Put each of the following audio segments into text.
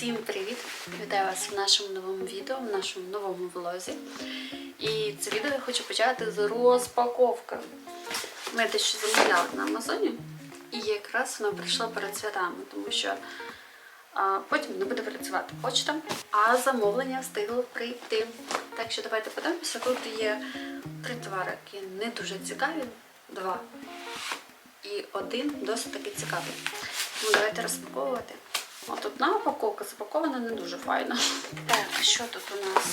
Всім привіт! Вітаю вас в нашому новому відео, в нашому новому влозі. І це відео я хочу почати з розпаковки. Ми дещо замовляли на Амазоні, і якраз вона прийшла перед святами, тому що а, потім не буде працювати почта, а замовлення встигло прийти. Так що давайте подивимося. Тут є три товари, які не дуже цікаві, два. І один досить таки цікавий. Ну, давайте розпаковувати. От одна упаковка запакована не дуже файно. Так, що тут у нас?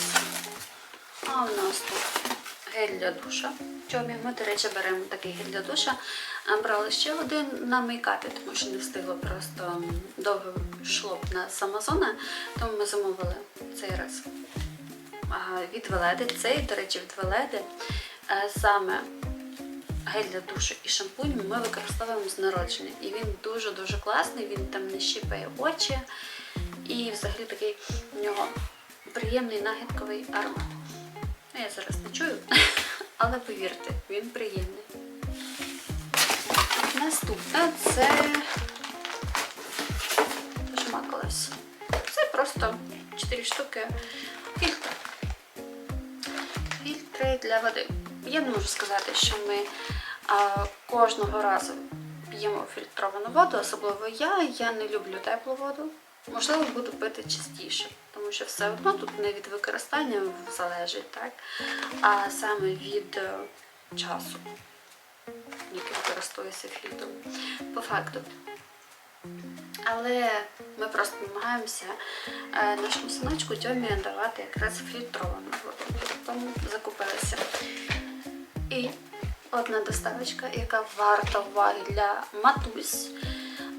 А у нас тут гель для душа. Чомі ми, до речі, беремо такий гель для душа. Брали ще один на мейкапі, тому що не встигло просто довго йшло б на з Амазона, тому ми замовили цей раз. Від Веледи. Цей, до речі, від Веледи е, саме гель для душу і шампунь ми використовуємо з народження. І він дуже-дуже класний, він там не щіпає очі. І взагалі такий у нього приємний нагідковий аромат. Ну, Я зараз не чую, але повірте, він приємний. Наступне це жмакалась. Це просто 4 штуки фільтр. Фільтри для води. Я не можу сказати, що ми а, кожного разу п'ємо фільтровану воду, особливо я. Я не люблю теплу воду. Можливо, буду пити частіше, тому що все одно тут не від використання залежить, так? а саме від е, часу, який користуюся фільтром. По факту. Але ми просто намагаємося е, нашому синочку Тьомі давати якраз фільтровану воду. Тому закупилися. І одна доставочка, яка варта уваги для матусь,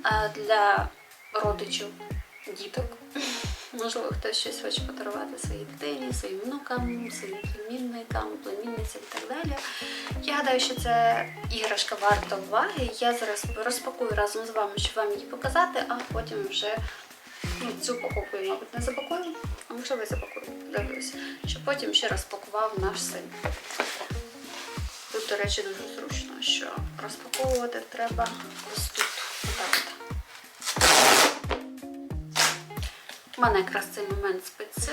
е, для родичів діток. Можливо, хтось щось хоче подарувати своїй дитині, своїм внукам, своїм племінникам, племінницям і так далі. Я гадаю, що це іграшка варта уваги. Я зараз розпакую разом з вами, щоб вам її показати, а потім вже ну, цю упаковку я, мабуть, не запакую, а можливо, запакую. Дивлюсь, щоб потім ще розпакував наш син. До речі, дуже зручно, що розпаковувати треба ось тут. Отак от. У мене якраз цей момент спить.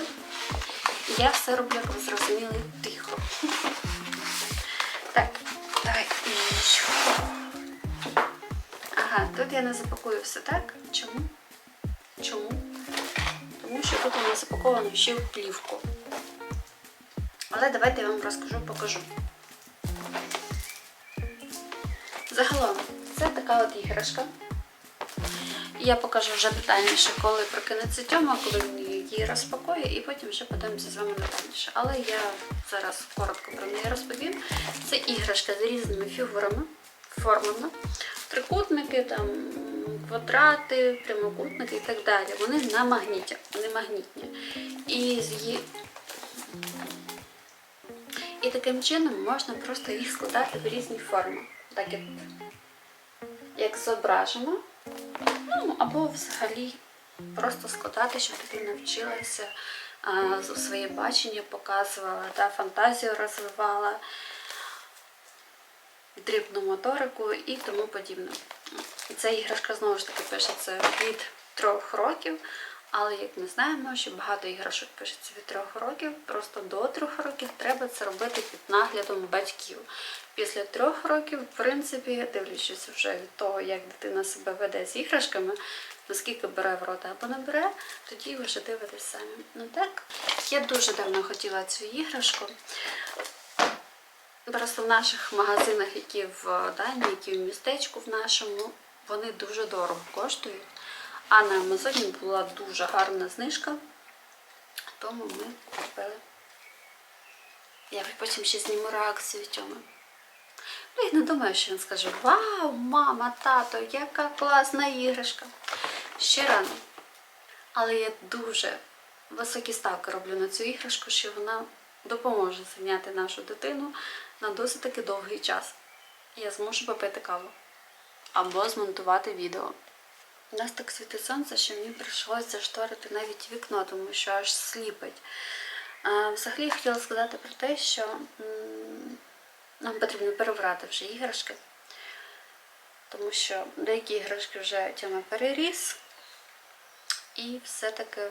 І я все роблю, як ви зрозуміли, тихо. Так, давай. Ага, тут я не запакую все так. Чому? Чому? Тому що тут у нас запаковано ще в плівку. Але давайте я вам розкажу, покажу. Загалом, це така от іграшка. Я покажу вже детальніше, коли прокинеться Тьома, коли він її розпакує, і потім ще подивимося з вами детальніше. Але я зараз коротко про неї розповім. Це іграшка з різними фігурами, формами, трикутники, там, квадрати, прямокутники і так далі. Вони на магніті, вони магнітні. І з її і таким чином можна просто їх складати в різні форми. Так як, як зображено. Ну, або взагалі просто складати, щоб дитина вчилася, а, своє бачення показувала, та, фантазію розвивала, дрібну моторику і тому подібне. Ця іграшка знову ж таки пишеться від трьох років. Але як ми знаємо, що багато іграшок пишеться від трьох років, просто до трьох років треба це робити під наглядом батьків. Після трьох років, в принципі, дивлячись вже від того, як дитина себе веде з іграшками, наскільки бере в рот або не бере, тоді вже дивитесь самі. Ну так, я дуже давно хотіла цю іграшку. Просто в наших магазинах, які в Данії, які в містечку в нашому, вони дуже дорого коштують. А на Амазоні була дуже гарна знижка, тому ми купили. Я потім ще зніму реакцію Тьоми. Ну, я не думаю, що він скаже: Вау, мама, тато, яка класна іграшка! Ще рано. Але я дуже високі ставки роблю на цю іграшку, що вона допоможе зайняти нашу дитину на досить таки довгий час. Я зможу попити каву або змонтувати відео. У нас так світить сонце, що мені прийшлося зашторити навіть вікно, тому що аж сліпить. Взагалі я хотіла сказати про те, що нам потрібно перебрати вже іграшки, тому що деякі іграшки вже Тьома переріс, і все-таки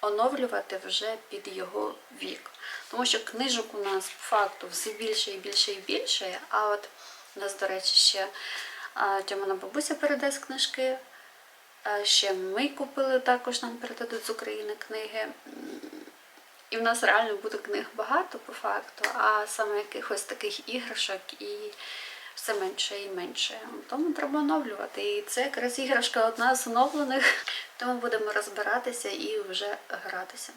оновлювати вже під його вік. Тому що книжок у нас по факту все більше і більше і більше. А от у нас, до речі, ще а, Тьомина бабуся передасть книжки. Ще ми купили також, нам передадуть з України книги. І в нас реально буде книг багато по факту, а саме якихось таких іграшок і все менше і менше. Тому треба оновлювати. І це якраз іграшка одна з оновлених. Тому будемо розбиратися і вже гратися.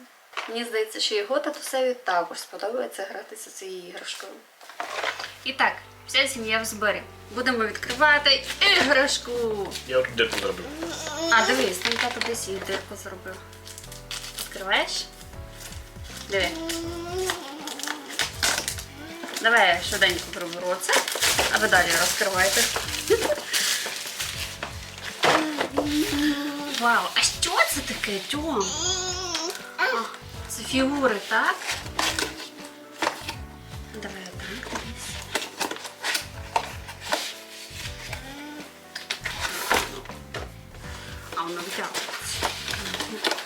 Мені здається, що його татусеві також сподобається гратися цією іграшкою. І так, вся сім'я в зборі. Будемо відкривати іграшку. Я дирку зробив. А, дивись, там тато десь і дирку зробив. Відкриваєш? Диви. Давай я швиденько приберу це, а ви далі розкривайте. Вау, а що це таке, Тьом? Це фігури, так? Давай так, дивись. А воно втягується.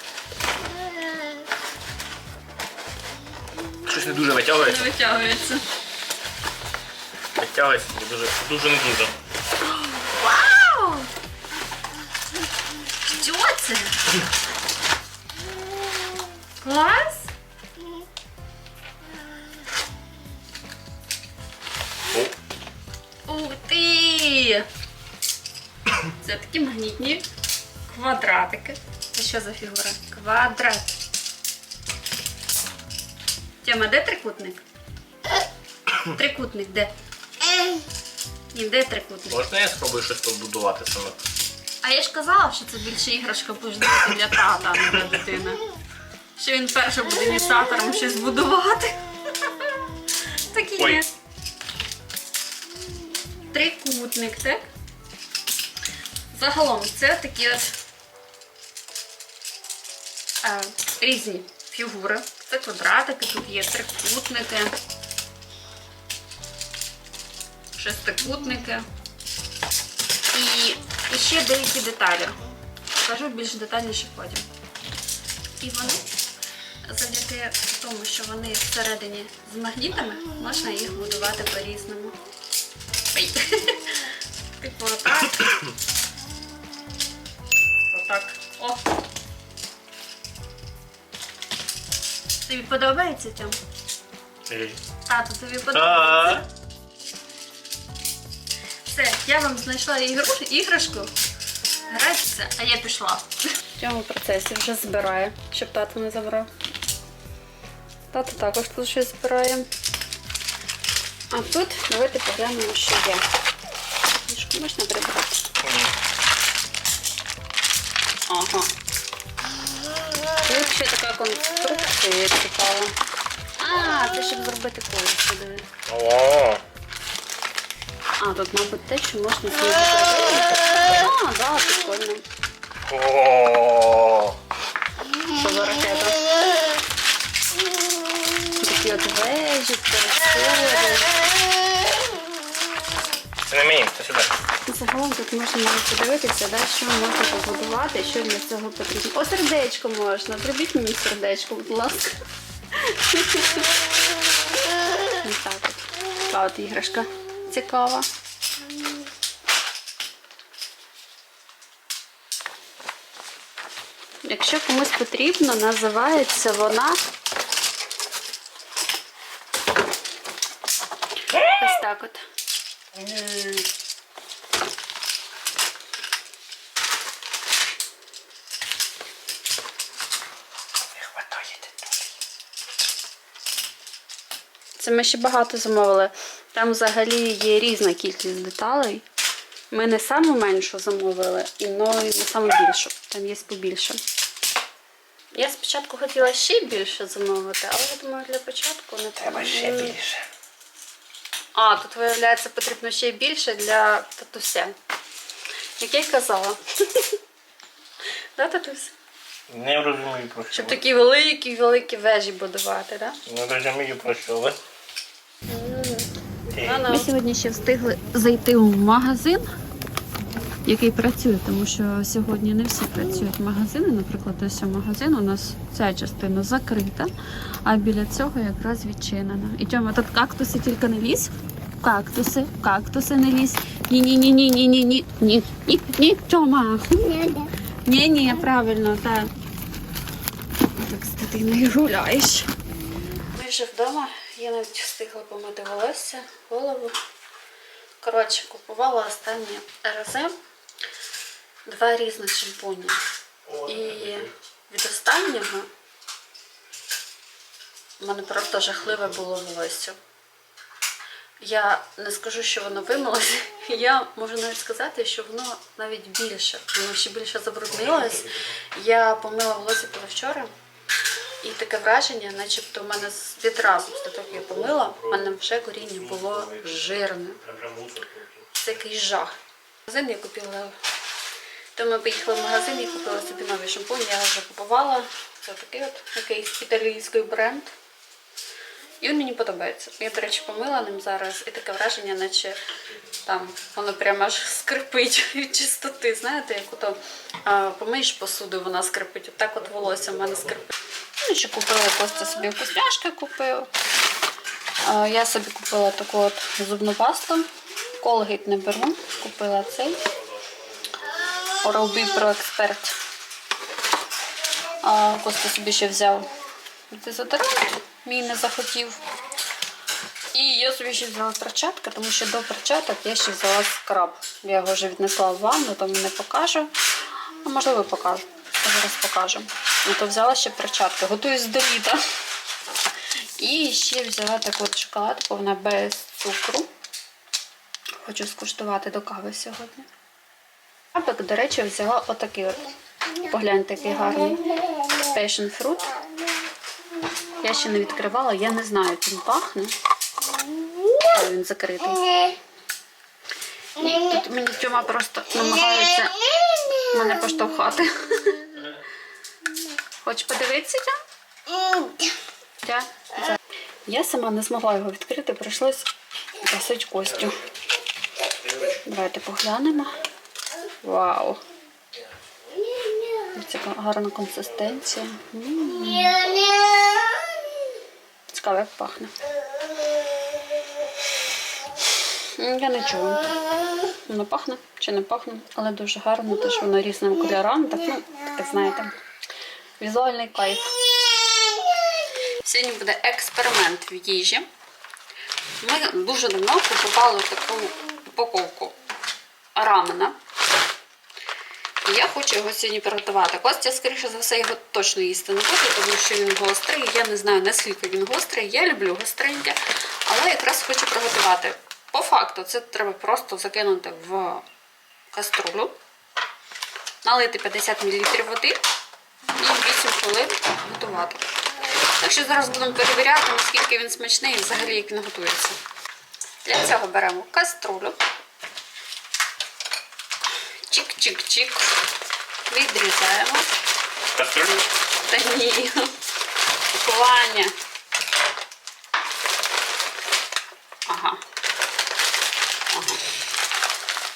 Щось не дуже витягується. Не витягується. Витягується, не дуже, дуже не дуже. Вау! Що це? Клас? Квадратики. Це що за фігура? Квадрат. Тема, де трикутник? Трикутник де? Ні, де трикутник? можна я спробую щось побудувати саме? А я ж казала, що це більше іграшка пождати для тата, а не для дитини. Що він перше буде ініціатором щось будувати. Так і Ой. є. Трикутник, так? Загалом це такі от різні фігури. Це квадратики, тут є трикутники, шестикутники. І, і ще деякі деталі. Покажу більш детальніше потім. І вони, завдяки тому, що вони всередині з магнітами, можна їх будувати по-різному. Типу отак. Отак. О. Тобі подобається Тьом? Ей. Тато, тобі подобається? Та. Все, я вам знайшла іграшку. Грайтеся, а я пішла. В цьому процесі вже збираю, щоб тато не забрав. Тато також тут щось збирає. А тут давайте поглянемо, що є. Книжку можна прибрати? Ага. Тут ще така конструкція цікава. А, це щоб зробити колесо, диви. А, тут, мабуть, те, що можна з ним зробити. А, да, прикольно. Що за ракета? Такі от вежі, переходи. Це не мені, це сюди. Загалом тут можна подивитися, да, що можна побудувати, що для цього потрібно. О, сердечко можна. Зробіть мені сердечко, будь ласка. Ось так от. Така от іграшка цікава. Якщо комусь потрібно, називається вона. Ось так от. Це ми ще багато замовили. Там взагалі є різна кількість деталей. Ми не саму меншу замовили, но і не саму більшу. Там є побільше. Я спочатку хотіла ще більше замовити, але я думаю, для початку не Треба ще більше. А, тут виявляється потрібно ще більше для татуся. Як я й казала. Да, татусь? Не розумію про що. Щоб такі великі, великі вежі будувати, так? Не розумію про що ви. Ми сьогодні ще встигли зайти в магазин, який працює, тому що сьогодні не всі працюють магазини. Наприклад, ось магазин у нас ця частина закрита, а біля цього якраз відчинена. І Ідемо тут кактуси тільки не ліз. Кактуси, кактуси не лізь. Ні-ні-ні-ні-ні-ні. Ні, ні, ні, Тьома. Ні-ні, правильно, так. Як з дитиною гуляєш. Ми вже вдома я навіть встигла помити волосся, голову. Коротше, купувала останнє РЗ, два різних шампуні. І від останнього в мене просто жахливе було волосся. Я не скажу, що воно вимилося. Я можу навіть сказати, що воно навіть більше. Воно ще більше забруднилось. Я помила волосся позавчора. І таке враження, начебто в мене з- відразу після того, як я помила, в мене вже коріння було жирне. Це якийсь жах. Магазин я купила. То ми поїхали в магазин і купила собі новий шампунь. Я вже купувала. Це такий от якийсь італійський бренд. І він мені подобається. Я, до речі, помила ним зараз, і таке враження, наче там воно прямо аж скрипить від чистоти. Знаєте, як ото помиєш посуду, вона скрипить. От так от волосся в мене скрипить. Ну, ще купила Костя собі вкусняшки купив. Я собі купила таку от зубну пасту. Колгейт не беру. Купила цей. Oral-B Pro Expert. Костя собі ще взяв дезодорант. Мій не захотів. І я собі ще взяла перчатки, тому що до перчаток я ще взяла скраб. Я його вже віднесла в ванну, тому не покажу. А можливо покажу. Зараз покажу. Ну, то взяла ще перчатки. Готуюсь до літа. І ще взяла таку от шоколадку, вона без цукру. Хочу скуштувати до кави сьогодні. Крабик, до речі, взяла отакий от. Погляньте, який гарний. Passion fruit. Я ще не відкривала, я не знаю, як він пахне. Але він закритий. Тут мені Тьома просто намагається мене поштовхати. Хочеш подивитися? Тя? Я сама не змогла його відкрити, прийшлось просити Костю. Давайте поглянемо. Вау! Це гарна консистенція. М, Цікаво, як пахне. Я не чую. Воно пахне чи не пахне, але дуже гарно, теж воно різним кольорам. Так, ну, таке, знаєте, візуальний кайф. Сьогодні буде експеримент в їжі. Ми дуже давно купували таку упаковку рамена. І я хочу його сьогодні приготувати. Костя, скоріше за все, його точно їсти не буде, тому що він гострий. Я не знаю, наскільки він гострий. Я люблю гостреньке, але якраз хочу приготувати. По факту, це треба просто закинути в каструлю, налити 50 мл води і 8 хвилин готувати. Так що зараз будемо перевіряти, наскільки він смачний і взагалі як він готується. Для цього беремо каструлю. Чик-чик-чик. Відрізаємо. Кастрюлю? Та ні. Пакування. Ага. Ага.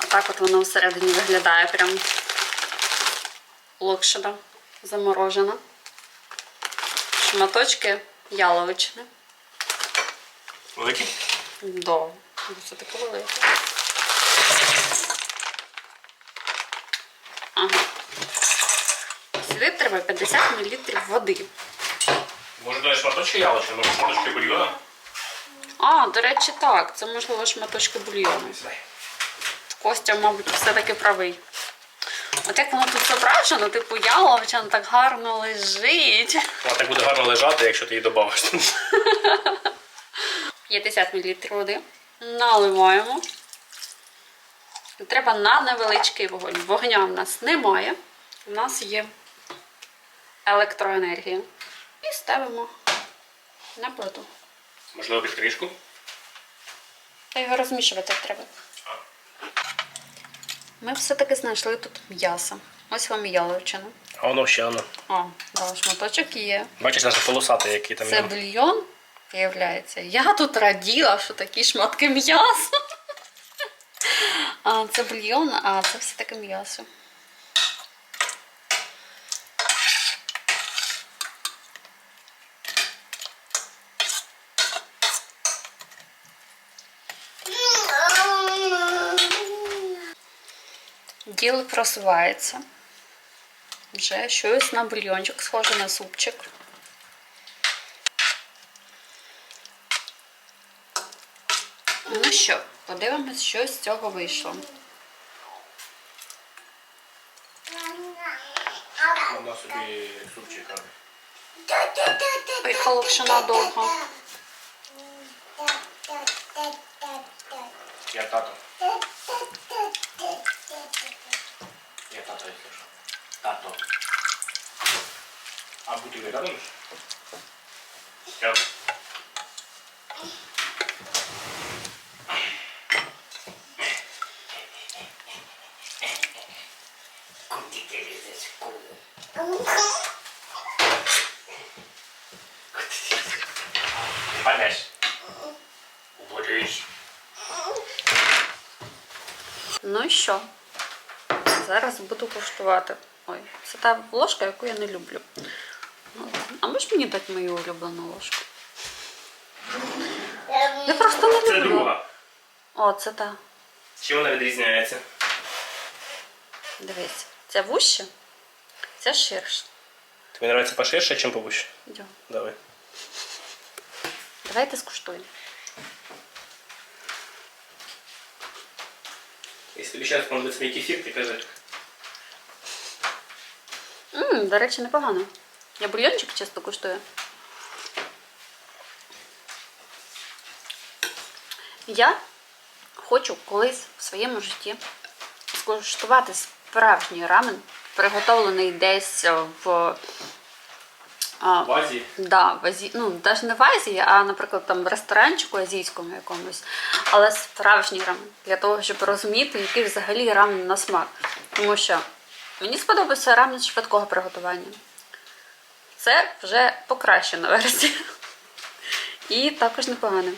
Отак от воно всередині виглядає прям локшина заморожена. Шматочки яловичини. Великий? Да. Це таке велике. Ага. Сюди треба 50 мл води. Може, дай шматочки ялочки, може шматочки бульйона? А, до речі, так. Це можливо шматочки бульйону. Костя, мабуть, все-таки правий. От як воно тут зображено, типу яловичина так гарно лежить. Вона так буде гарно лежати, якщо ти її додавиш. 50 мл води. Наливаємо. Треба на невеличкий вогонь. Вогня в нас немає. У нас є електроенергія. І ставимо на плиту. Можливо, під кришку? Та його розмішувати треба. Ми все-таки знайшли тут м'ясо. Ось вам яловичина. А воно ще воно. О, да, шматочок є. Бачиш, наше полосати, які там Це бульйон, виявляється. Я тут раділа, що такі шматки м'яса. А це бульйон, а це все таке м'ясо. Діло просувається. Вже щось на бульйончик, схоже на супчик. Ну що, подивимось, що з цього вийшло. Вона собі супчика. Ой, холопшина довго. Я тато. Я тато, якщо що. Тато. А бути ви тато? буду куштувати. Ой, це та ложка, яку я не люблю. Ну, А можеш мені дати мою улюблену ложку? Я просто не Це люблю. друга. О, це та. Чим вона відрізняється? Дивись, ця вуща, ця ширша. Тобі подобається поширше, чим повище? Йдем. Давай. Давайте скуштуємо. Якщо тобі зараз понадобиться мій кефір, ти кажи. Ммм, до речі, непогано. Я бульйончик часто куштую. Я хочу колись в своєму житті скуштувати справжній рамен, приготовлений десь в. а, В Азії. Да, в Азі... ну, навіть не в Азії, а, наприклад, там в ресторанчику азійському якомусь. Але справжній рамен. Для того, щоб розуміти, який взагалі рамен на смак. Тому що мені сподобався рамен швидкого приготування. Це вже покращена версія. І також непогано.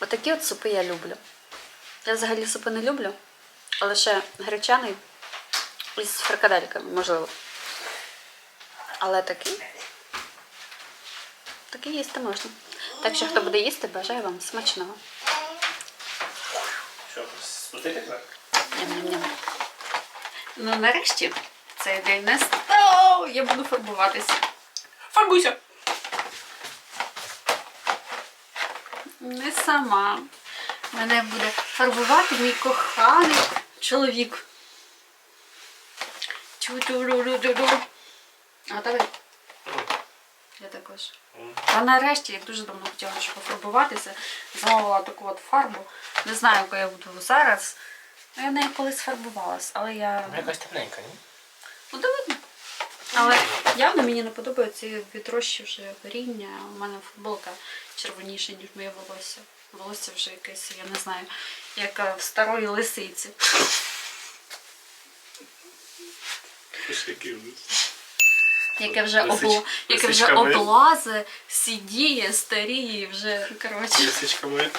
Отакі от супи я люблю. Я взагалі супи не люблю, але ще гречаний із фрикадельками, можливо. Але такий. Такий їсти можна. Так що, хто буде їсти, бажаю вам смачного. Що, спустити тебе? Ну, нарешті цей день настав. Я буду фарбуватися. Фарбуйся! Не сама. Мене буде фарбувати мій коханий чоловік. Чу-чу-ру-ру-ру-ру. Готовий? Я також. А нарешті я дуже давно хотіла щоб пофарбуватися. Замовила таку от фарбу. Не знаю, яку я буду зараз. Ну, Я нею колись фарбувалась, але я. Вона якась темненька, ні? Ну, да видно. Але явно мені не подобається відрощивши горіння. У мене футболка червоніша, ніж моє волосся. Волосся вже якесь, я не знаю, як е, в старої лисиці. Яке вже, Лисич- яке вже облазе, сідіє, старіє, вже, коротше. Лисичка моя.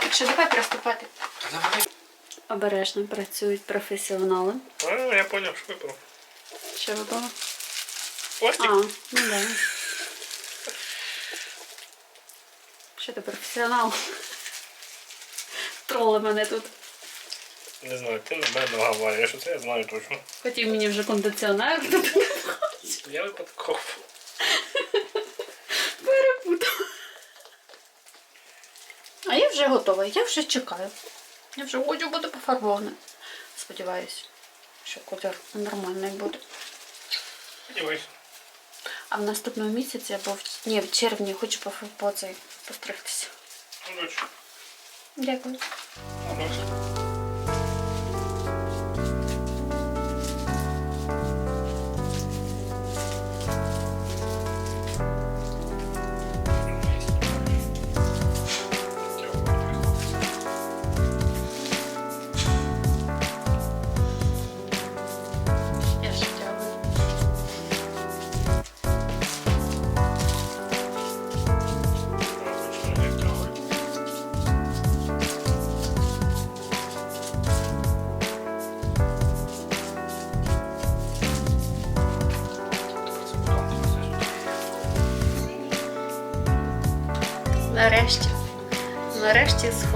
Так що давай приступати. Давай. Обережно працюють професіонали. А, я понял, що випав. Що випало? Пластик. А, ну да. Що ти професіонал? Троли мене тут. Не знаю, ти на мене наговорюєш, це я знаю точно. Хотів мені вже кондиціонер. Я випадково. Перепутав. А я вже готова, я вже чекаю. Я вже хочу буде пофарбована. Сподіваюсь, що колір нормальний буде. Сподіваюся. А в наступному місяці або в, ні, в червні хочу поф- постригтися. Дякую.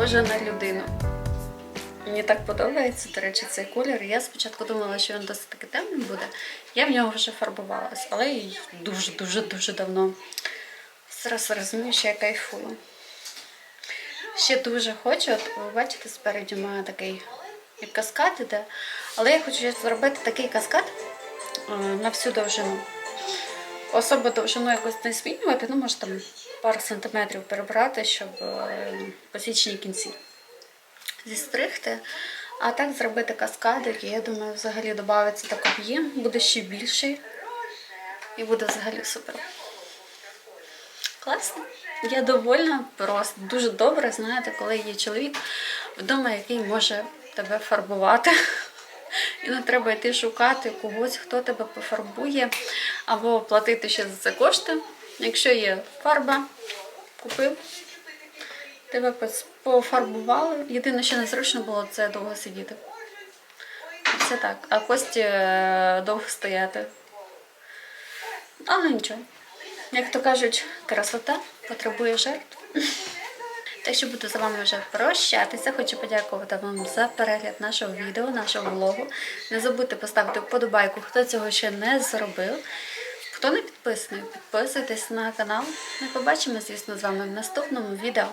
Схожа на людину. Мені так подобається, до речі, цей колір. Я спочатку думала, що він досить таки темним буде. Я в нього вже фарбувалась, але дуже-дуже-дуже давно. Зараз розумію, що я кайфую. Ще дуже хочу, от ви бачите, спереді у такий як каскад іде, але я хочу зробити такий каскад е, на всю довжину. Особо довжину якось не змінювати, ну може там пару сантиметрів перебрати, щоб е, посічні кінці зістригти. А так зробити каскадик, і я думаю, взагалі додається так об'єм, буде ще більший. І буде взагалі супер. Класно. Я довольна, просто дуже добре, знаєте, коли є чоловік вдома, який може тебе фарбувати. І не треба йти шукати когось, хто тебе пофарбує, або платити ще за це кошти. Якщо є фарба, купив, тебе пофарбували. Єдине, що незручно було, це довго сидіти. Це так. А кості е, довго стояти. Але нічого. Як то кажуть, красота потребує жертв. Так що буду з вами вже прощатися. Хочу подякувати вам за перегляд нашого відео, нашого влогу. Не забудьте поставити вподобайку, хто цього ще не зробив. Хто не підписаний, підписуйтесь на канал. Ми побачимо, звісно, з вами в наступному відео.